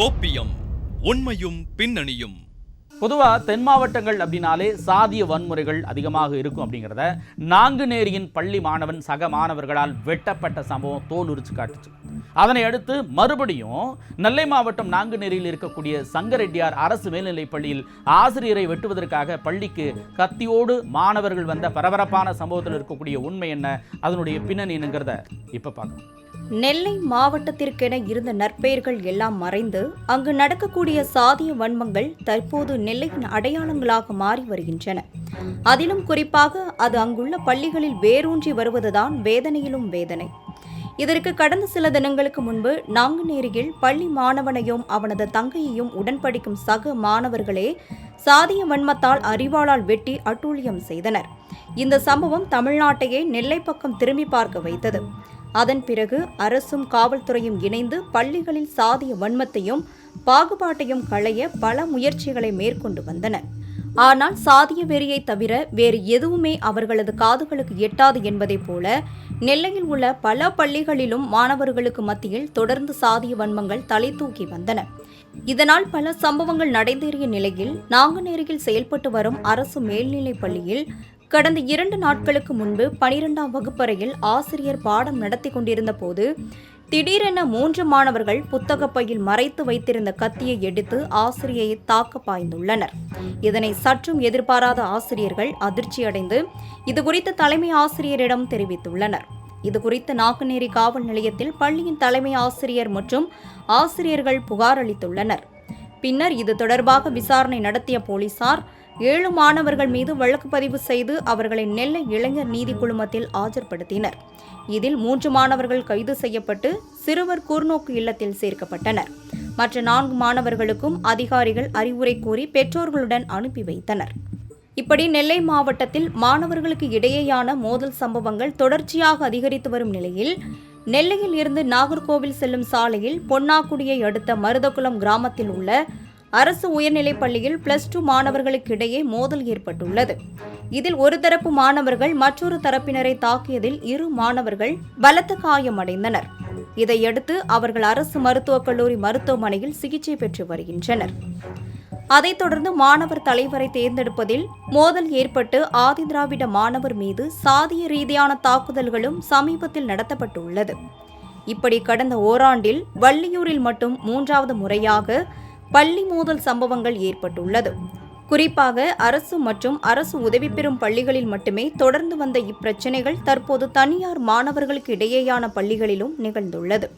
கோப்பியம் உண்மையும் பின்னணியும். பொதுவாக தென் மாவட்டங்கள் அப்படின்னாலே சாதிய வன்முறைகள் அதிகமாக இருக்கும் அப்படிங்கிறத நாங்குநேரியின் பள்ளி மாணவன் சக மாணவர்களால் வெட்டப்பட்ட சம்பவம் தோல் உரிச்சு காட்டுச்சு. அதனை அடுத்து மறுபடியும் நெல்லை மாவட்டம் நாங்குநேரியில் இருக்கக்கூடிய சங்கரெட்டியார் அரசு மேல்நிலைப் பள்ளியில் ஆசிரியரை வெட்டுவதற்காக பள்ளிக்கு கத்தியோடு மாணவர்கள் வந்த பரபரப்பான சம்பவத்தில் இருக்கக்கூடிய உண்மை என்ன? அதனுடைய பின்னணி என்னங்கிறத இப்போ பார்க்கணும் நெல்லை மாவட்டத்திற்கென இருந்த நற்பெயர்கள் எல்லாம் மறைந்து அங்கு நடக்கக்கூடிய சாதிய வன்மங்கள் தற்போது நெல்லையின் அடையாளங்களாக மாறி வருகின்றன. அதிலும் குறிப்பாக அது அங்குள்ள பள்ளிகளில் வேரூன்றி வருவதுதான் வேதனையிலும் வேதனை. இதற்கு கடந்த சில தினங்களுக்கு முன்பு நாங்குநேரியில் பள்ளி மாணவனையும் அவனது தங்கையையும் உடன்படிக்கும் சக மாணவர்களே சாதிய வன்மத்தால் அறிவாளால் வெட்டி அட்டூழியம் செய்தனர். இந்த சம்பவம் தமிழ்நாட்டையே நெல்லை பக்கம் திரும்பி பார்க்க வைத்தது. அதன் பிறகு அரசும் காவல்துறையும் இணைந்து பள்ளிகளில் சாதிய வன்மத்தையும் பாகுபாட்டையும் களைய பல முயற்சிகளை மேற்கொண்டு வந்தன. ஆனால் சாதிய வெறியை தவிர வேறு எதுவுமே அவர்களது காதுகளுக்கு எட்டாது என்பதைப் போல நெல்லையில் உள்ள பல பள்ளிகளிலும் மாணவர்களுக்கு மத்தியில் தொடர்ந்து சாதிய வன்மங்கள் தலை தூக்கி வந்தன. இதனால் பல சம்பவங்கள் நடைபெறிய நிலையில் நாங்குநேரியில் செயல்பட்டு வரும் அரசு மேல்நிலைப் பள்ளியில் கடந்த இரண்டு நாட்களுக்கு முன்பு பனிரெண்டாம் வகுப்பறையில் ஆசிரியர் பாடம் நடத்தி கொண்டிருந்த போது திடீரென மூன்று மாணவர்கள் புத்தகப்பையில் மறைத்து வைத்திருந்த கத்தியை எடுத்து ஆசிரியரை தாக்க பாய்ந்துள்ளனர். இதனை சற்றும் எதிர்பாராத ஆசிரியர்கள் அதிர்ச்சியடைந்து இதுகுறித்து தலைமை ஆசிரியரிடம் தெரிவித்துள்ளனர். இதுகுறித்து நாங்குநேரி காவல் நிலையத்தில் பள்ளியின் தலைமை ஆசிரியர் மற்றும் ஆசிரியர்கள் புகார் அளித்துள்ளனர். பின்னர் இது தொடர்பாக விசாரணை நடத்திய போலீசார் ஏழு மாணவர்கள் மீது வழக்கு பதிவு செய்து அவர்களை நெல்லை இளைஞர் நீதி குழுமத்தில் ஆஜர்படுத்தினர். இதில் மூன்று மாணவர்கள் கைது செய்யப்பட்டு சிறுவர் கூர்நோக்கு இல்லத்தில் சேர்க்கப்பட்டனர். மற்ற நான்கு மாணவர்களுக்கும் அதிகாரிகள் அறிவுரை கூறி பெற்றோர்களுடன் அனுப்பி வைத்தனர். இப்படி நெல்லை மாவட்டத்தில் மாணவர்களுக்கு இடையேயான மோதல் சம்பவங்கள் தொடர்ச்சியாக அதிகரித்து வரும் நிலையில் நெல்லையில் இருந்து நாகர்கோவில் செல்லும் சாலையில் பொன்னாக்குடியை அடுத்த மருதகுளம் கிராமத்தில் உள்ள அரசு உயர்நிலைப் பள்ளியில் பிளஸ் டூ மாணவர்களுக்கு இடையே மோதல் ஏற்பட்டுள்ளது. இதில் ஒரு தரப்பு மாணவர்கள் மற்றொரு தரப்பினரை தாக்கியதில் இரு மாணவர்கள் பலத்த காயமடைந்தனர். இதையடுத்து அவர்கள் அரசு மருத்துவக் கல்லூரி மருத்துவமனையில் சிகிச்சை பெற்று வருகின்றனர். அதைத் தொடர்ந்து மாணவர் தலைவரை தேர்ந்தெடுப்பதில் மோதல் ஏற்பட்டு ஆதிதிராவிட மாணவர் மீது சாதிய ரீதியான தாக்குதல்களும் சமீபத்தில் நடத்தப்பட்டுள்ளது. இப்படி கடந்த ஓராண்டில் வள்ளியூரில் மட்டும் மூன்றாவது முறையாக பள்ளி மோதல் சம்பவங்கள் ஏற்பட்டுள்ளது. குறிப்பாக அரசு மற்றும் அரசு உதவி பெறும் பள்ளிகளில் மட்டுமே தொடர்ந்து வந்த இப்பிரச்சினைகள் தற்போது தனியார் மாணவர்களுக்கு இடையேயான பள்ளிகளிலும் நிகழ்ந்துள்ளது.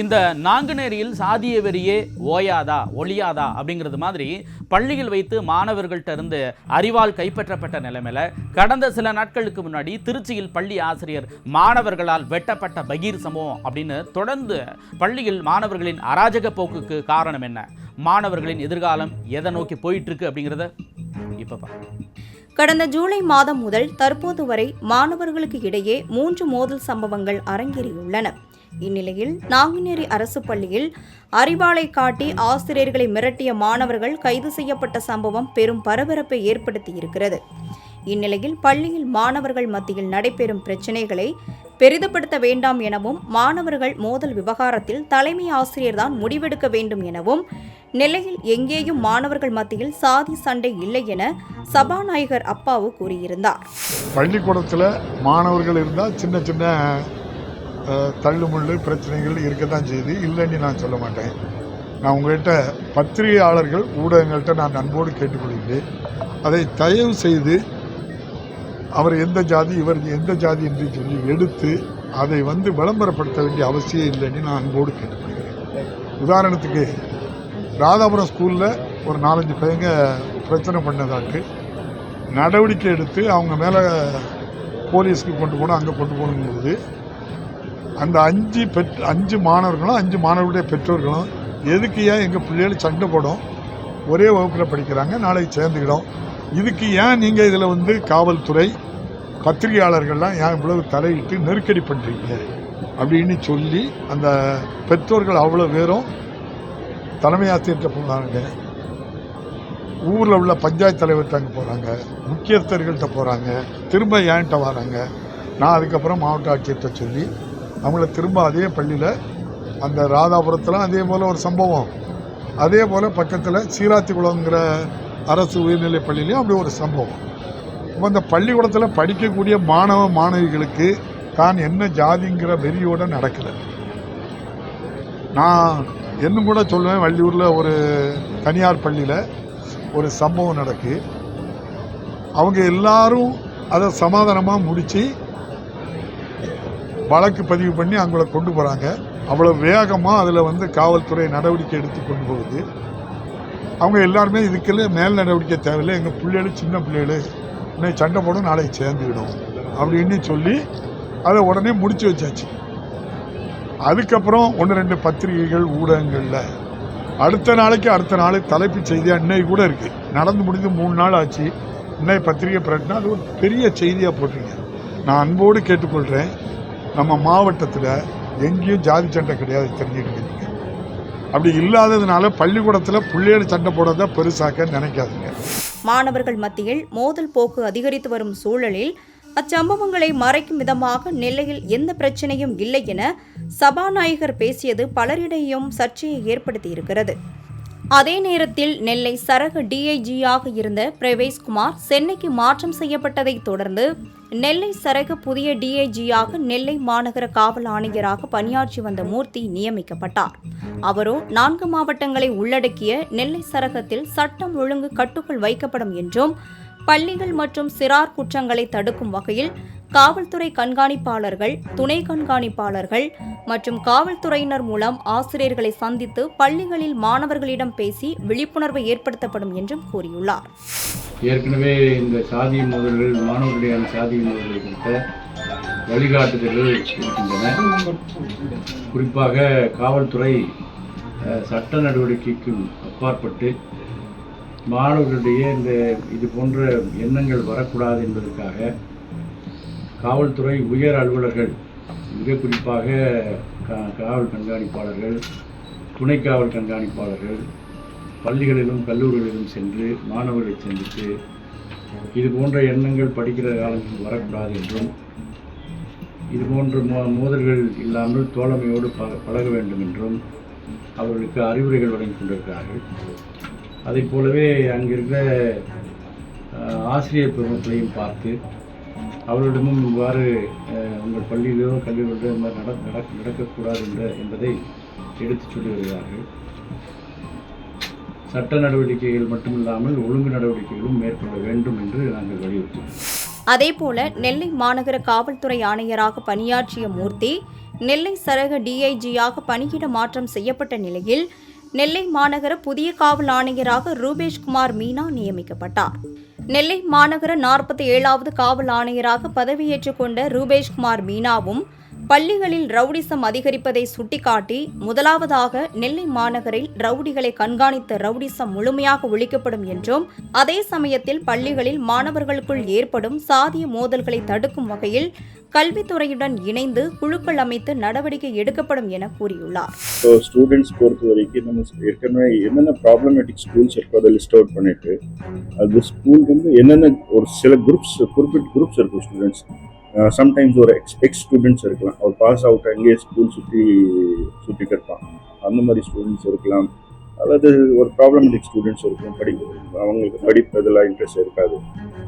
இந்த நாங்குநேரியில் சாதிய வெறியே ஓயாதா ஒளியாதா அப்படிங்கிறது மாதிரி பள்ளியில் வைத்து மாணவர்கள்ட்ட இருந்து அறிவால் கைப்பற்றப்பட்ட நிலைமையில் கடந்த சில நாட்களுக்கு முன்னாடி திருச்சியில் பள்ளி ஆசிரியர் மாணவர்களால் வெட்டப்பட்ட பகீர் சம்பவம் அப்படின்னு தொடர்ந்து பள்ளியில் மாணவர்களின் அராஜக போக்குக்கு காரணம் என்ன? மாணவர்களின் எதிர்காலம் எதை நோக்கி போயிட்டு இருக்கு அப்படிங்கிறத இப்போ கடந்த ஜூலை மாதம் முதல் தற்போது வரை மாணவர்களுக்கு இடையே மூன்று மோதல் சம்பவங்கள் அரங்கேறியுள்ளன. இந்நிலையில் நாங்குநேரி அரசு பள்ளியில் அறிவாளை காட்டி ஆசிரியர்களை மிரட்டிய மாணவர்கள் கைது செய்யப்பட்ட சம்பவம் பெரும் பரபரப்பை ஏற்படுத்தியிருக்கிறது. இந்நிலையில் பள்ளியில் மாணவர்கள் மத்தியில் நடைபெறும் பிரச்சினைகளை பெரிதப்படுத்த வேண்டாம் எனவும் மாணவர்கள் மோதல் விவகாரத்தில் தலைமை ஆசிரியர்தான் முடிவெடுக்க வேண்டும் எனவும் நெல்லையில் எங்கேயும் மாணவர்கள் மத்தியில் சாதி சண்டை இல்லை என சபாநாயகர் அப்பாவு கூறியிருந்தார். பள்ளிக்கூடத்தில் மாணவர்கள் இருந்தால் சின்ன சின்ன தள்ளுமுள்ளு பிரச்சனைகள் இருக்க தான் செய்யுது இல்லைன்னு நான் சொல்ல மாட்டேன். நான் உங்கள்கிட்ட பத்திரிகையாளர்கள் ஊடகங்கள்கிட்ட நான் அன்போடு கேட்டுக்கொள்கிறேன். அதை தயவு செய்து அவர் எந்த ஜாதி இவர் எந்த ஜாதி என்று சொல்லி எடுத்து அதை வந்து விளம்பரப்படுத்த வேண்டிய அவசியம் இல்லைன்னு நான் அன்போடு கேட்டுக்கொள்கிறேன். உதாரணத்துக்கு ராதாபுரம் ஸ்கூலில் ஒரு நாலஞ்சு பையங்க பிரச்சனை பண்ணதாக்கு. நடவடிக்கை எடுத்து அவங்க மேலே போலீஸ்க்கு கொண்டு போகணும் அங்கே கொண்டு போகணுங்கிறது அந்த அஞ்சு பெற் அஞ்சு மாணவர்களும் அஞ்சு மாணவர்களுடைய பெற்றோர்களும் எதுக்கு ஏன் எங்கள் பிள்ளைகள் சண்டை போடும்? ஒரே வகுப்பில் படிக்கிறாங்க நாளைக்கு சேர்ந்துக்கிடும். இதுக்கு ஏன் நீங்கள் இதில் வந்து காவல்துறை பத்திரிகையாளர்கள்லாம் ஏன் இவ்வளவு தலையிட்டு நெருக்கடி பண்ணுறீங்க அப்படின்னு சொல்லி அந்த பெற்றோர்கள் அவ்வளோ பேரும் தலைமை ஆசிரியர்கிட்ட போனாங்க. ஊரில் உள்ள பஞ்சாயத்து தலைவர்கிட்ட அங்கே போகிறாங்க முக்கியஸ்தர்கள்ட்ட போகிறாங்க திரும்ப ஏன்ட்ட வராங்க. நான் அதுக்கப்புறம் மாவட்ட ஆட்சியர்கிட்ட சொல்லி அவங்கள திரும்ப அதே பள்ளியில் அந்த ராதாபுரத்தில் அதே போல் ஒரு சம்பவம். அதே போல் பக்கத்தில் சீராத்திக்குளங்கிற அரசு உயர்நிலைப் பள்ளியிலையும் அப்படி ஒரு சம்பவம். இப்போ அந்த பள்ளிக்கூடத்தில் படிக்கக்கூடிய மாணவ மாணவிகளுக்கு தான் என்ன ஜாதிங்கிற வெறியோடு நடக்கலை நான் இன்னும் கூட சொல்லுவேன் வள்ளியூரில் ஒரு தனியார் பள்ளியில் ஒரு சம்பவம் நடக்கு. அவங்க எல்லாரும் அதை சமாதானமாக முடித்து வழக்கு பதிவு பண்ணி அவங்கள கொண்டு போகிறாங்க அவ்வளோ வேகமாக அதில் வந்து காவல்துறை நடவடிக்கை எடுத்து கொண்டு போகுது. அவங்க எல்லாருமே இதுக்கெல்லாம் மேல் நடவடிக்கை தேவையில்லை. எங்கள் பிள்ளைகள் சின்ன பிள்ளைகள் இன்னைக்கு சண்டை போடும் நாளைக்கு சேர்ந்துக்கிடும் அப்படின்னு சொல்லி அதை உடனே முடிச்சு வச்சாச்சு. அதுக்கப்புறம் ஒன்று ரெண்டு பத்திரிகைகள் ஊடகங்களில். அடுத்த நாளைக்கு அடுத்த நாள் தலைப்புச் செய்தியாக இன்னைக்கு கூட இருக்குது நடந்து முடிந்து மூணு நாள் ஆச்சு. இன்னைக்கு பத்திரிகை பிரட்டினா அது ஒரு பெரிய செய்தியாக போட்டிருங்க நான் அன்போடு கேட்டுக்கொள்கிறேன் நம்ம மாவட்டத்தில் எங்கேயும் ஜாதி சண்டை கிடையாது தெரிஞ்சுக்கிட்டு அப்படி இல்லாததுனால பள்ளிக்கூடத்தில் பிள்ளைகள் சண்டை போடுறத பெருசாக்க நினைக்காதீங்க. மாணவர்கள் மத்தியில் மோதல் போக்கு அதிகரித்து வரும் சூழலில் அச்சம்பவங்களை மறைக்கும் விதமாக நெல்லையில் எந்த பிரச்சனையும் இல்லை என சபாநாயகர் பேசியது பலரிடையும் சர்ச்சையை ஏற்படுத்தியிருக்கிறது. அதே நேரத்தில் நெல்லை சரக டிஐஜியாக இருந்த பிரவேஷ்குமார் சென்னைக்கு மாற்றம் செய்யப்பட்டதை தொடர்ந்து நெல்லை சரக புதிய டிஐஜியாக நெல்லை மாநகர காவல் ஆணையராக பணியாற்றி வந்த மூர்த்தி நியமிக்கப்பட்டார். அவரோ நான்கு மாவட்டங்களை உள்ளடக்கிய நெல்லை சரகத்தில் சட்டம் ஒழுங்கு கட்டுக்குள் வைக்கப்படும் என்றும் பள்ளிகள் மற்றும் சிறார் குற்றங்களை தடுக்கும் வகையில் காவல்துறை கண்காணிப்பாளர்கள் துணை கண்காணிப்பாளர்கள் மற்றும் காவல்துறையினர் மூலம் ஆசிரியர்களை சந்தித்து பள்ளிகளில் மாணவர்களிடம் பேசி விழிப்புணர்வு ஏற்படுத்தப்படும் என்றும் கூறியுள்ளார். ஏற்கனவே இந்த சாதிய மோதல்கள் மாணவர்களிடையான சாதிய மோதல்கள் குறித்த வழிகாட்டுதல்கள் இருக்கின்றன. குறிப்பாக காவல்துறை சட்ட நடவடிக்கைக்கு அப்பாற்பட்டு மாணவர்களுடைய இந்த இது போன்ற எண்ணங்கள் வரக்கூடாது என்பதற்காக காவல்துறை உயர் அலுவலர்கள் மிக குறிப்பாக கா- காவல் கண்காணிப்பாளர்கள் துணை காவல் கண்காணிப்பாளர்கள் பள்ளிகளிலும் கல்லூரிகளிலும் சென்று மாணவர்களை சந்தித்து இது போன்ற எண்ணங்கள் படிக்கிற காலத்தில் வரக்கூடாது என்றும் இது போன்ற மோ மோதல்கள் இல்லாமல் தோழமையோடு ப பழக வேண்டும் என்றும் அவர்களுக்கு அறிவுரைகள் வழங்கி கொண்டிருக்கிறார்கள். அதைப் போலவே அங்கே இருக்கிற ஆசிரியர் பெருமக்களையும் பார்த்து அவர்களிடமும் இவ்வாறு உங்கள் பள்ளியிலோ கல்வியிலோ இந்த நட நட நடக்கக்கூடாது என்ற என்பதை எடுத்து சொல்லி வருகிறார்கள். சட்ட நடவடிக்கைகள் மட்டுமில்லாமல் ஒழுங்கு நடவடிக்கைகளும் மேற்கொள்ள வேண்டும் என்று நாங்கள் வலியுறுத்துகிறோம். அதேபோல நெல்லை மாநகர காவல்துறை ஆணையராக பணியாற்றிய மூர்த்தி நெல்லை சரக டிஐஜியாக பணியிட மாற்றம் செய்யப்பட்ட நிலையில் நெல்லை மாநகர புதிய காவல் ஆணையராக ரூபேஷ்குமார் மீனா நியமிக்கப்பட்டார். நெல்லை மாநகர நாற்பத்தி ஏழாவது காவல் ஆணையராக பதவியேற்றுக் கொண்ட ரூபேஷ்குமார் மீனாவும் பள்ளிகளில் ரவுடிசம் அதிகரிப்பதை சுட்டிக்காட்டி முதலாவதாக நெல்லை மாநகரில் ரவுடிகளை கண்காணித்த ரவுடிசம் முழுமையாக ஒழிக்கப்படும் என்றும் அதே சமயத்தில் பள்ளிகளில் மாணவர்களுக்குள் ஏற்படும் சாதிய மோதல்களை தடுக்கும் வகையில் கல்வித்துறையுடன் இணைந்து குழுக்கள் அமைத்து நடவடிக்கை எடுக்கப்படும் என கூறியுள்ளார். ஸோ ஸ்டூடெண்ட்ஸ் பொறுத்த வரைக்கும் நம்ம ஏற்கனவே என்னென்ன ப்ராப்ளமேட்டிக் ஸ்கூல்ஸ் இருக்கோ அதை லிஸ்ட் அவுட் பண்ணிட்டு அது ஸ்கூல் வந்து என்னென்ன ஒரு சில குரூப்ஸ் குறிப்பிட்ட குரூப்ஸ் இருக்கும் ஸ்டூடெண்ட்ஸ் சம்டைம்ஸ் ஒரு எக்ஸ் எக்ஸ் ஸ்டூடெண்ட்ஸ் இருக்கலாம். அவர் பாஸ் அவுட் அங்கேயே ஸ்கூல் சுற்றி சுற்றிட்டு இருப்பான் அந்த மாதிரி ஸ்டூடெண்ட்ஸ் இருக்கலாம். அல்லது ஒரு ப்ராப்ளமேட்டிக் ஸ்டூடெண்ட்ஸ் இருக்கும் படிக்க அவங்களுக்கு படிப்பதில் இன்ட்ரெஸ்ட் இருக்காது.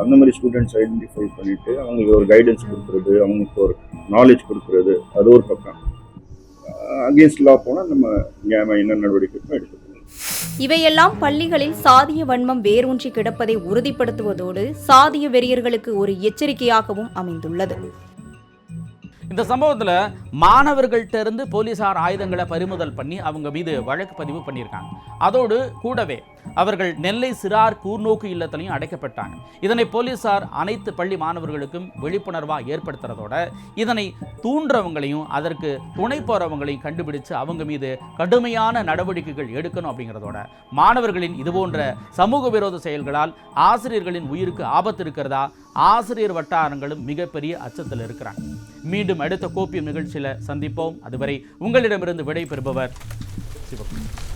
அந்த மாதிரி ஸ்டூடெண்ட்ஸ் ஐடென்டிஃபை பண்ணிட்டு அவங்களுக்கு ஒரு கைடன்ஸ் கொடுக்குறது அவங்களுக்கு ஒரு நாலேஜ் கொடுக்குறது அது ஒரு பக்கம். அகேன்ஸ்ட் லா போனால் நம்ம நியாயமாக என்ன நடவடிக்கை எடுக்கணும். இவையெல்லாம் பள்ளிகளில் சாதிய வன்மம் வேரூன்றி கிடப்பதை உறுதிப்படுத்துவதோடு சாதிய வெறியர்களுக்கு ஒரு எச்சரிக்கையாகவும் அமைந்துள்ளது. இந்த சம்பவத்தில் மாணவர்கள்ட்ட இருந்து போலீசார் ஆயுதங்களை பறிமுதல் பண்ணி அவங்க மீது வழக்கு பதிவு பண்ணியிருக்காங்க. அதோடு கூடவே அவர்கள் நெல்லை சிறார் கூர்நோக்கு இல்லத்திலையும் அடைக்கப்பட்டாங்க. இதனை போலீசார் அனைத்து பள்ளி மாணவர்களுக்கும் விழிப்புணர்வாக ஏற்படுத்துறதோட இதனை தூண்டுறவங்களையும் அதற்கு துணை போறவங்களையும் கண்டுபிடிச்சு அவங்க மீது கடுமையான நடவடிக்கைகள் எடுக்கணும் அப்படிங்கிறதோட மாணவர்களின் இதுபோன்ற சமூக விரோத செயல்களால் ஆசிரியர்களின் உயிருக்கு ஆபத்து இருக்கிறதா? ஆசிரியர் வட்டாரங்களும் மிகப்பெரிய அச்சத்தில் இருக்கிறாங்க. மீண்டும் அடுத்த கோப்பியம் நிகழ்ச்சியில் சந்திப்போம். அதுவரை உங்களிடமிருந்து விடை பெறுபவர் சிவகுமார்.